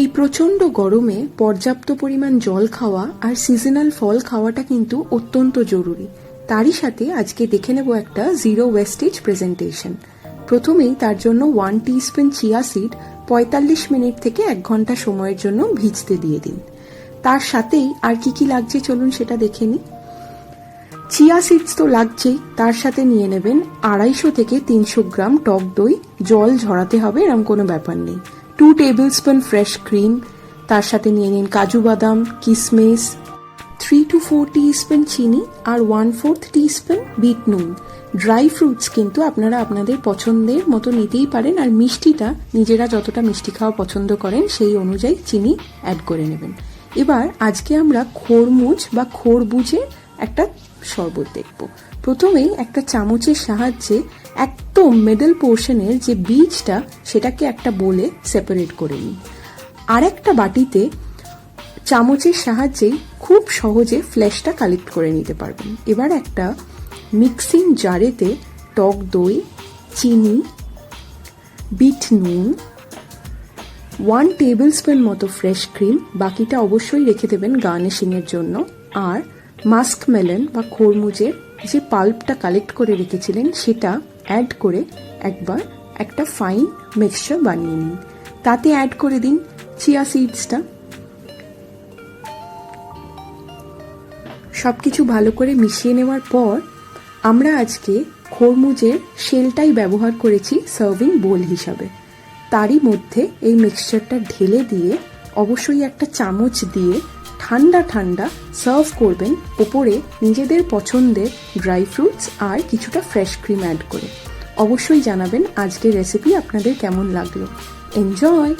এই প্রচণ্ড গরমে পর্যাপ্ত পরিমাণ জল খাওয়া আর সিজনাল ফল খাওয়াটা কিন্তু অত্যন্ত জরুরি। তারই সাথে আজকে দেখে নেব একটা জিরো ওয়েস্টেজ প্রেজেন্টেশন প্রথমেই তার জন্য ওয়ান টিস্পুন চিয়া সিড পঁয়তাল্লিশ মিনিট থেকে এক ঘণ্টা সময়ের জন্য ভিজতে দিয়ে দিন। তার সাথেই আর কি কি লাগছে চলুন সেটা দেখে নিই। চিয়া সিডস তো লাগছেই, তার সাথে নিয়ে নেবেন আড়াইশো থেকে তিনশো গ্রাম টক দই। জল ঝরাতে হবে এরকম কোনো ব্যাপার নেই। Two tablespoon fresh cream তার সাথে নিয়ে নিন কাজু বাদাম, কিসমিস থ্রি টু ফোর স্পুন চিনি আর ওয়ান ফোর্থ স্পুন বিট নুন ড্রাই ফ্রুটস কিন্তু আপনারা আপনাদের পছন্দের মতো নিতেই পারেন আর মিষ্টিটা নিজেরা যতটা মিষ্টি খাওয়া পছন্দ করেন সেই অনুযায়ী চিনি অ্যাড করে নেবেন। এবার আজকে আমরা খোরমুজ বা খোরবুজে একটা শরবত দেখব। প্রথমেই একটা চামচের সাহায্যে একদম মিডল পোর্শনের যে বীজটা, সেটাকে একটা বলে সেপারেট করে নিন আর একটা বাটিতে চামচের সাহায্যেই খুব সহজে ফ্ল্যাশটা কালেক্ট করে নিতে পারবেন। এবার একটা মিক্সিং জারেতে টক দই, চিনি, বিট নুন ওয়ান টেবিল স্পুন মতো ফ্রেশ ক্রিম বাকিটা অবশ্যই রেখে দেবেন গার্নিশিংয়ের জন্য। আর মাস্ক মেলন বা খরমুজের যে পাল্পটা কালেক্ট করে রেখেছিলেন, সেটা অ্যাড করে একবার একটা ফাইন মিক্সচার বানিয়ে নিন। তাতে অ্যাড করে দিন চিয়া সিডসটা সব কিছু ভালো করে মিশিয়ে নেওয়ার পর, আমরা আজকে খরমুজের শেলটাই ব্যবহার করেছি সার্ভিং বোল হিসাবে। তারই মধ্যে এই মিক্সচারটা ঢেলে দিয়ে অবশ্যই একটা চামচ দিয়ে ঠান্ডা ঠান্ডা সার্ভ করবেন ওপরে নিজেদের পছন্দের ড্রাই ফ্রুটস আর কিছুটা ফ্রেশ ক্রিম অ্যাড করে। অবশ্যই জানাবেন আজকের রেসিপি আপনাদের কেমন লাগল। এনজয়